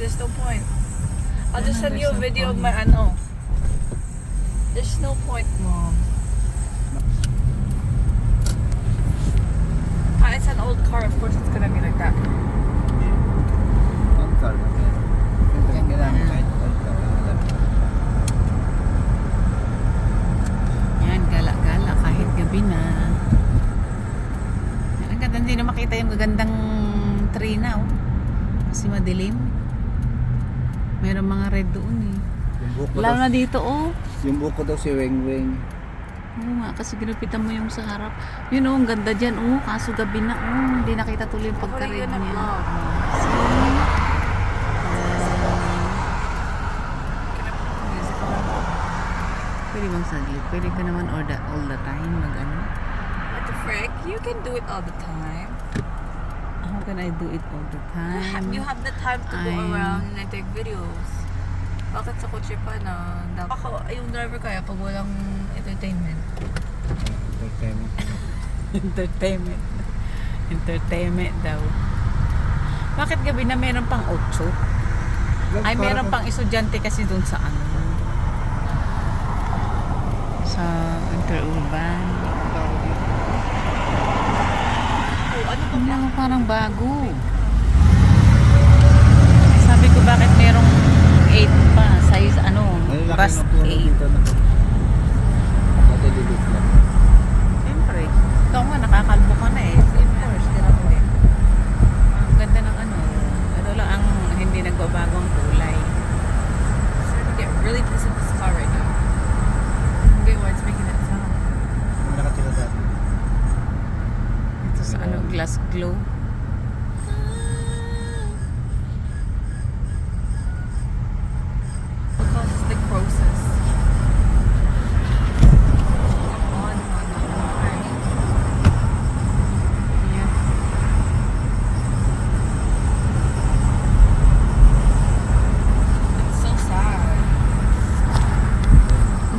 there's no point. I'll just send you a video of my ano. There's no point, mom. Ah, it's an old car. Of course, it's gonna be like that. Old car na yan. Gala-gala kahit gabi na. Yan, ang ganda, hindi na makita yung gagandang tree na, oh. Kasi madilim. Meron mga red doon eh. Yung buko Lalo daw, na dito, oh. yung buko daw si Weng Weng. Oo nga, kasi ginupitan mo yung sa harap. Yun oh, ang ganda dyan. Oh, kaso gabi na. Oh, hindi nakita tuloy yung pagka-red niya. See? Pwede bang saglit? Pwede ka naman all the, all the time mag ano? What the frick? You can do it all the time. I do it all the You have, time? you have the time to go I'm- around and take videos. Bakit sa kotse pa na dapat ako, yung driver kaya pag walang entertainment? Entertainment. Entertainment. Entertainment daw. Bakit gabi na meron pang 8? Ay, meron pang estudyante kasi dun sa ano. Sa interurban. Oh, ano parang bago. Sabi ko bakit merong 8 pa. Size ano, bus ng puno 8. dito na. Madalilit lang. Siyempre. Ikaw nga, nakakalbo ka na eh. Of course, ganun ko eh. Ang ganda ng ano. Ano lang ang hindi nagbabago ang kulay. I'm starting to get really pissed at this car right now. Okay, why it's making that sound? Kung nakatira dati. Ito sa ano, glass glow. What causes the process? Come on, come on, come on. Ayan. It's so sad.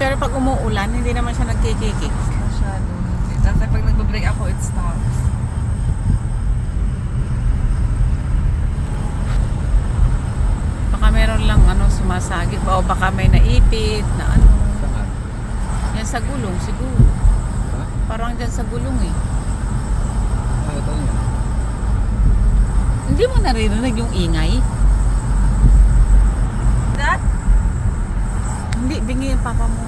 Pero pag umuulan, hindi naman siya nagkikikik. Masyado. Why pag nagbe-break ako, it stops. Baka meron lang ano, sumasagit. O baka may naipit na ano. Saan? Yan sa gulong, siguro. Ha? Parang dyan sa gulong eh. Ah, ito yun. Hindi mo naririnig yung ingay? That? Hindi, bingi yung papa mo.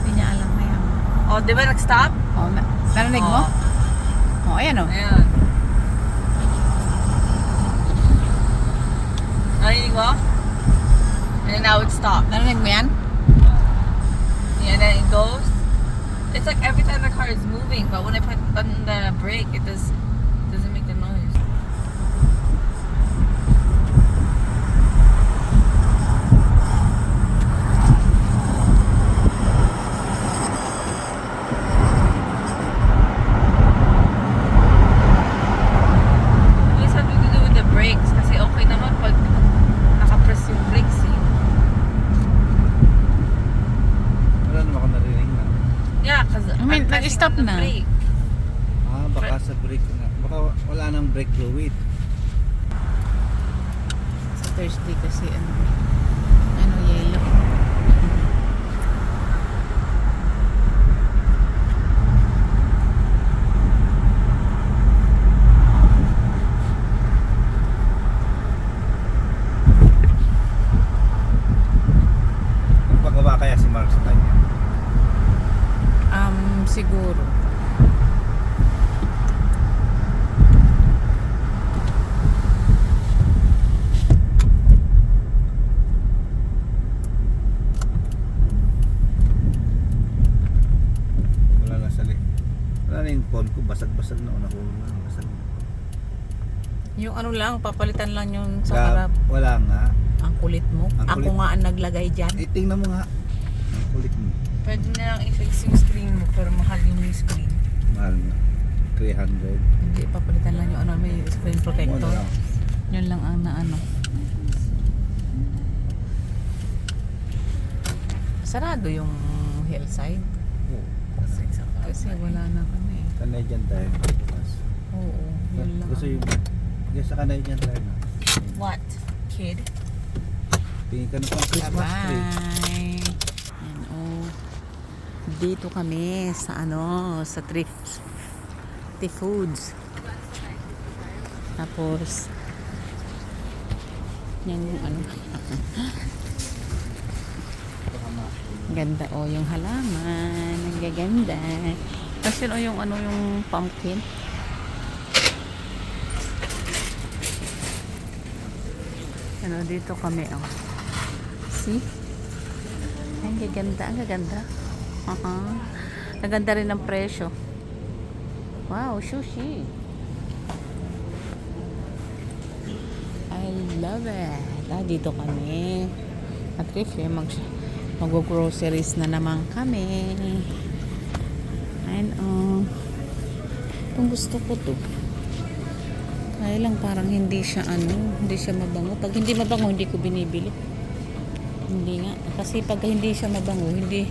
Hindi niya alam na yan. Oh, di ba nag-stop? O, na, narinig mo? Oh, O, ayan o. ayan. Narinig mo? And then now it stopped. Narinig mo man. Yeah, and then it goes. It's like every time the car is moving, but when I put on the brake, it does nag-stop na. Ah, baka sa brake na. Baka wala nang brake fluid. Sa Thursday kasi ano, yellow. Nagpagawa kaya si Mark sa kanya. Um, siguro. Wala na sa li. Wala na yung phone ko. Basag-basag na. Nahulog na. Basag na. Yung ano lang, papalitan lang yung sa Ga- harap. Wala nga. Ang kulit mo. Ang Ako kulit. nga ang naglagay dyan. Eh, tingnan mo nga. Ang kulit mo. Pwede na lang i-fix yung screen mo, pero mahal yung screen. Mahal na. 300. Hindi, papalitan lang yung ano, may screen Ano protector. lang. Yun lang ang naano. Sarado yung hillside. Oo. Kasi wala na ano eh. Canadian tayo. Bukas. Oo, yun lang. Gusto yung... Yes, sa Canadian tayo na. What? Kid? Tingin ka na pang Christmas tree. Bye-bye. Yan, oh. Dito kami sa ano, sa thrift thrift foods. Tapos yan yung ano. Ganda oh, yung halaman. Ang gaganda. Tapos yun oh, yung ano, yung pumpkin. Ano, dito kami oh. See? Ang gaganda, ang gaganda. Aha. Ang ganda rin ng presyo. Wow, sushi. I love it. Ah, dito kami. At Riff, eh, mag mag-groceries na naman kami. Ayun, oh. Itong gusto ko to. Kaya lang parang hindi siya ano, hindi siya mabango. Pag hindi mabango, hindi ko binibili. Hindi nga. Kasi pag hindi siya mabango, hindi,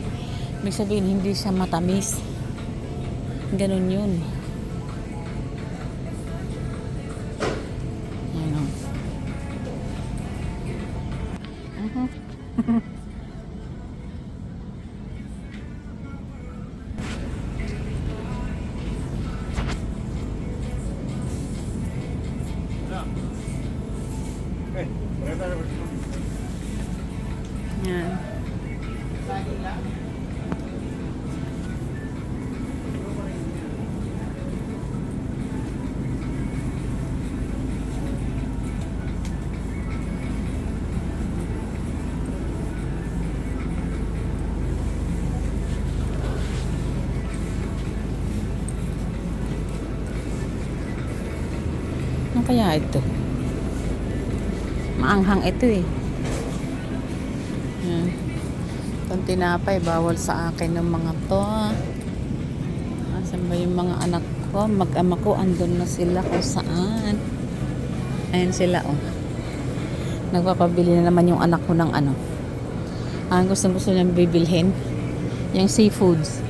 may sabihin, hindi siya matamis. Ganun yun. Yan. Kaya ito? Maanghang ito eh. Yan. Itong tinapay, bawal sa akin ng mga to. Asan ba yung mga anak ko? Mag-ama ko, andun na sila kung saan. Ayan sila, oh. Nagpapabili na naman yung anak ko ng ano. Ang gusto gusto niyang bibilhin. Yung seafoods.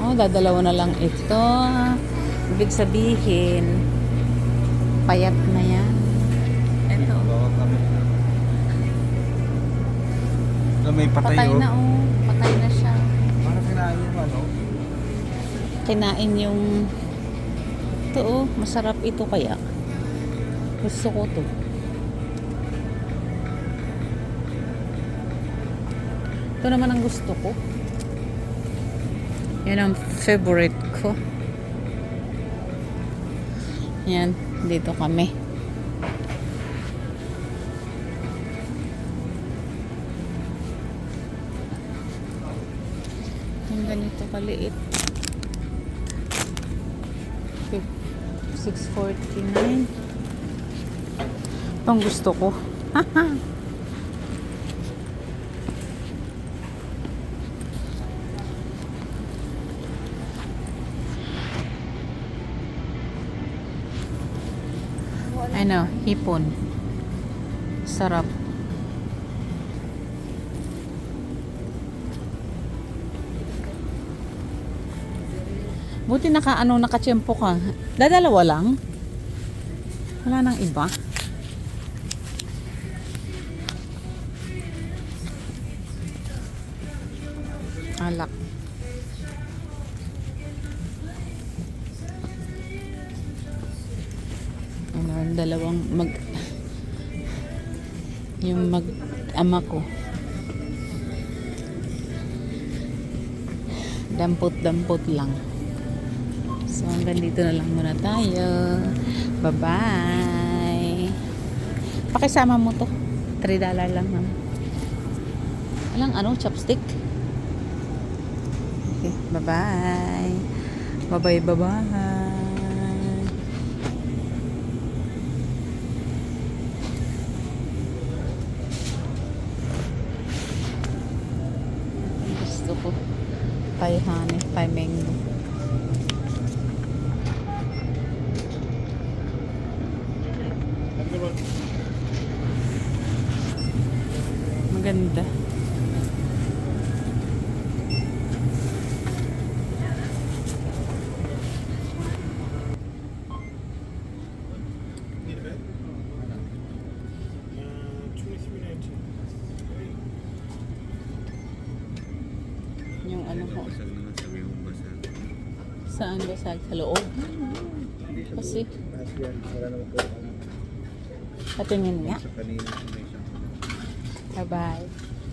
Oh, dadalawa na lang ito. Ibig sabihin, payat na yan. Ito. Kami. Na may patay, Patay oh. na oh. Patay na siya. Parang kinain yung ano. Kinain yung ito oh. Masarap ito kaya. Gusto ko to. Ito naman ang gusto ko. Yan ang favorite ko. Yan. Dito kami. Yung ganito kaliit. 649. Itong gusto ko. ano, hipon. Sarap. Buti naka ano nakatsyempo ka. Dadalawa lang. Wala nang iba. Alak. Yung dalawang mag yung mag ama ko. Dampot-dampot lang. So hanggang dito na lang muna tayo. Bye bye pakisama mo to. 3 dollar lang naman alang ano chopstick? Okay bye bye bye bye bye bye gusto ko pay honey. Pay mango. Maganda ano ko. Basag naman sabi mo basag. Saan basag? Sa loob? Kasi, po. patingin isang Bye-bye.